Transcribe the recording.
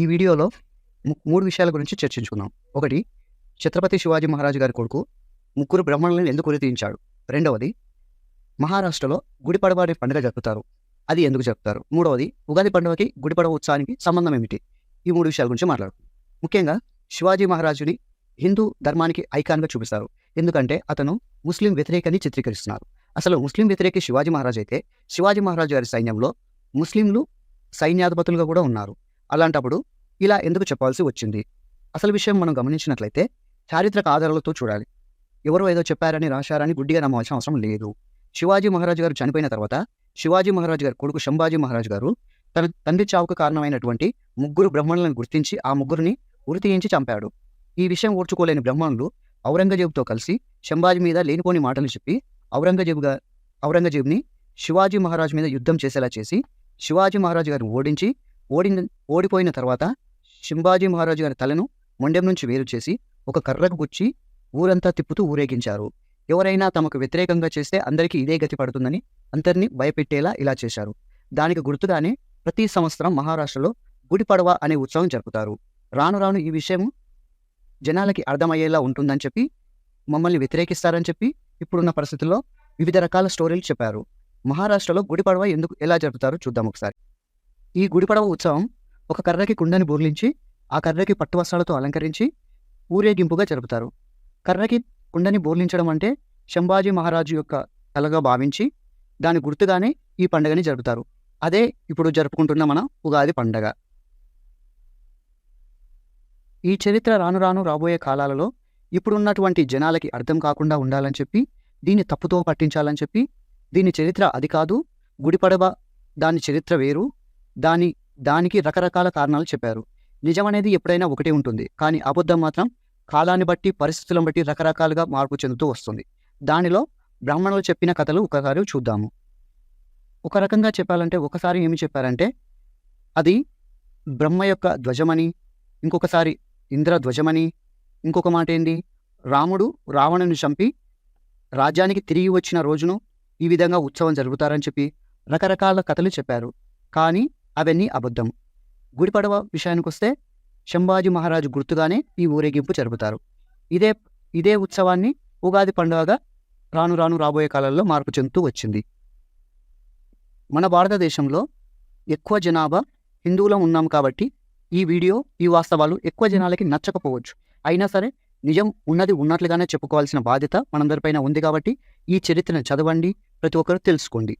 ఈ వీడియోలో మూడు విషయాల గురించి చర్చించుకుందాం. ఒకటి ఛత్రపతి శివాజీ మహారాజు గారి కొడుకు ముగ్గురు బ్రాహ్మణులను ఎందుకు ఉరితీయించాడు రెండవది మహారాష్ట్రలో గుడిపడవారి పండుగ జరుపుతారు. అది ఎందుకు జరుపుతారు? మూడవది ఉగాది పండుగకి గుడిపడవ ఉత్సవానికి సంబంధం ఏమిటి? ఈ మూడు విషయాల గురించి మాట్లాడుకుందాం ముఖ్యంగా శివాజీ మహారాజుని హిందూ ధర్మానికి ఐకాన్గా చూపిస్తారు. ఎందుకంటే అతను ముస్లిం వ్యతిరేకని చిత్రీకరిస్తున్నారు. అసలు ముస్లిం వ్యతిరేక శివాజీ మహారాజ్ అయితే శివాజీ మహారాజు గారి సైన్యంలో ముస్లింలు సైన్యాధిపతులుగా కూడా ఉన్నారు. అలాంటప్పుడు ఇలా ఎందుకు చెప్పాల్సి వచ్చింది? అసలు విషయం మనం గమనించినట్లయితే చారిత్రక ఆధారాలతో చూడాలి. ఎవరో ఏదో చెప్పారని రాశారని గుడ్డిగా నమ్మవలసిన అవసరం లేదు. శివాజీ మహారాజు గారు చనిపోయిన తర్వాత శివాజీ మహారాజు గారి కొడుకు శంభాజీ మహారాజు గారు తన తండ్రి చావుకు కారణమైనటువంటి ముగ్గురు బ్రహ్మణులను గుర్తించి ఆ ముగ్గురిని ఉరితీయించి చంపాడు. ఈ విషయం ఓర్చుకోలేని బ్రహ్మణులు ఔరంగజేబుతో కలిసి శంభాజీ మీద లేనిపోని మాటలు చెప్పి ఔరంగజేబుగా ఔరంగజేబుని శివాజీ మహారాజు మీద యుద్ధం చేసేలా చేసి శివాజీ మహారాజు గారిని ఓడించి ఓడిన ఓడిపోయిన తర్వాత శింబాజీ మహారాజు గారి తలను మొండెం నుంచి వేరు చేసి ఒక కర్రకు గుచ్చి ఊరంతా తిప్పుతూ ఊరేగించారు. ఎవరైనా తమకు వ్యతిరేకంగా చేస్తే అందరికీ ఇదే గతి పడుతుందని అందరినీ భయపెట్టేలా ఇలా చేశారు. దానికి గుర్తుగానే ప్రతి సంవత్సరం మహారాష్ట్రలో గుడి పడవ అనే ఉత్సవం జరుపుతారు. రాను రాను ఈ విషయం జనాలకి అర్థమయ్యేలా ఉంటుందని చెప్పి మమ్మల్ని వ్యతిరేకిస్తారని చెప్పి ఇప్పుడున్న పరిస్థితుల్లో వివిధ రకాల స్టోరీలు చెప్పారు. మహారాష్ట్రలో గుడి పడవ ఎందుకు ఎలా జరుపుతారో చూద్దాం ఒకసారి. ఈ గుడిపడవ ఉత్సవం ఒక కర్రకి కుండని బోర్లించి ఆ కర్రకి పట్టు వస్త్రాలతో అలంకరించి ఊరేగింపుగా జరుపుతారు. కర్రకి కుండని బోర్లించడం అంటే శంభాజీ మహారాజు యొక్క కలగా భావించి దాని గుర్తుగానే ఈ పండుగని జరుపుతారు. అదే ఇప్పుడు జరుపుకుంటున్న మన ఉగాది పండగ. ఈ చరిత్ర రాను రాను రాబోయే కాలాలలో ఇప్పుడున్నటువంటి జనాలకి అర్థం కాకుండా ఉండాలని చెప్పి దీన్ని తప్పుతో పట్టించాలని చెప్పి దీని చరిత్ర అది కాదు గుడిపడవ దాని చరిత్ర వేరు దాని దానికి రకరకాల కారణాలు చెప్పారు. నిజమనేది ఎప్పుడైనా ఒకటే ఉంటుంది. కానీ అబద్ధం మాత్రం కాలాన్ని బట్టి పరిస్థితులను బట్టి రకరకాలుగా మార్పు చెందుతూ వస్తుంది. దానిలో బ్రాహ్మణులు చెప్పిన కథలు ఒకసారి చూద్దాము. ఒక రకంగా చెప్పాలంటే ఒకసారి ఏమి చెప్పారంటే అది బ్రహ్మ యొక్క ధ్వజమని ఇంకొకసారి ఇంద్ర ధ్వజమని ఇంకొక మాట ఏంది? రాముడు రావణుని చంపి రాజ్యానికి తిరిగి వచ్చిన రోజును ఈ విధంగా ఉత్సవం జరుగుతారని చెప్పి రకరకాల కథలు చెప్పారు. కానీ అవన్నీ అబద్ధం. గుడిపడవ విషయానికి వస్తే శంభాజీ మహారాజు గుర్తుగానే ఈ ఊరేగింపు జరుపుతారు. ఇదే ఇదే ఉత్సవాన్ని ఉగాది పండుగగా రాను రాను రాబోయే కాలంలో మార్పు చెందుతూ వచ్చింది. మన భారతదేశంలో ఎక్కువ జనాభా హిందువులం ఉన్నాం కాబట్టి ఈ వీడియో ఈ వాస్తవాలు ఎక్కువ జనాలకి నచ్చకపోవచ్చు. అయినా సరే నిజం ఉన్నది ఉన్నట్లుగానే చెప్పుకోవాల్సిన బాధ్యత మనందరిపైన ఉంది కాబట్టి ఈ చరిత్రను చదవండి ప్రతి ఒక్కరు తెలుసుకోండి.